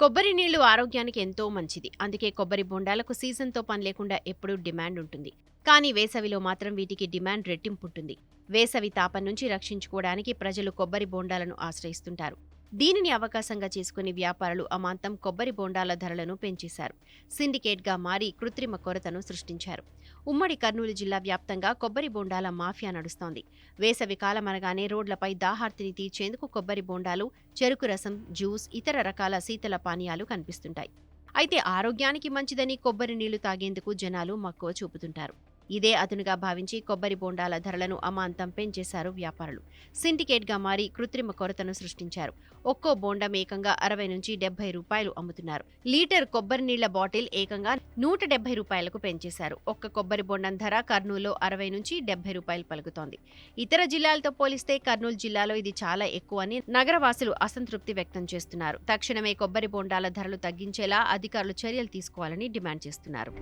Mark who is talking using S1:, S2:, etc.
S1: కొబ్బరి నీళ్ళు ఆరోగ్యానికి ఎంతో మంచిది. అందుకే కొబ్బరి బొండాలకు సీజన్తో పని లేకుండా ఎప్పుడూ డిమాండ్ ఉంటుంది. కానీ వేసవిలో మాత్రం వీటికి డిమాండ్ రెట్టింపు ఉంటుంది. వేసవి తాపం నుంచి రక్షించుకోవడానికి ప్రజలు కొబ్బరి బొండాలను ఆశ్రయిస్తుంటారు. దీనిని అవకాశంగా చేసుకుని వ్యాపారులు అమాంతం కొబ్బరి బోండాల ధరలను పెంచేశారు. సిండికేట్గా మారి కృత్రిమ కొరతను సృష్టించారు. ఉమ్మడి కర్నూలు జిల్లా వ్యాప్తంగా కొబ్బరి బోండాల మాఫియా నడుస్తోంది. వేసవి కాలమనగానే రోడ్లపై దాహార్తిని తీర్చేందుకు కొబ్బరి బోండాలు చెరుకు రసం జ్యూస్ ఇతర రకాల శీతల పానీయాలు కనిపిస్తుంటాయి. అయితే ఆరోగ్యానికి మంచిదని కొబ్బరి నీళ్ళు తాగేందుకు జనాలు మక్కువ చూపుతుంటారు. ఇదే అదునుగా భావించి కొబ్బరి బోండాల ధరలను అమాంతం పెంచేశారు వ్యాపారులు. సిండికేట్గా మారి కృత్రిమ కొరతను సృష్టించారు. ఒక్కో బోండం ఏకంగా అరవై నుంచి డెబ్బై రూపాయలు అమ్ముతున్నారు. లీటర్ కొబ్బరి నీళ్ళ బాటిల్ ఏకంగా నూట డెబ్బై రూపాయలకు పెంచేశారు. ఒక్క కొబ్బరి బోండం ధర కర్నూలులో అరవై నుంచి డెబ్బై రూపాయలు పలుకుతోంది. ఇతర జిల్లాలతో పోలిస్తే కర్నూలు జిల్లాలో ఇది చాలా ఎక్కువ అని నగరవాసులు అసంతృప్తి వ్యక్తం చేస్తున్నారు. తక్షణమే కొబ్బరి బోండాల ధరలు తగ్గించేలా అధికారులు చర్యలు తీసుకోవాలని డిమాండ్ చేస్తున్నారు.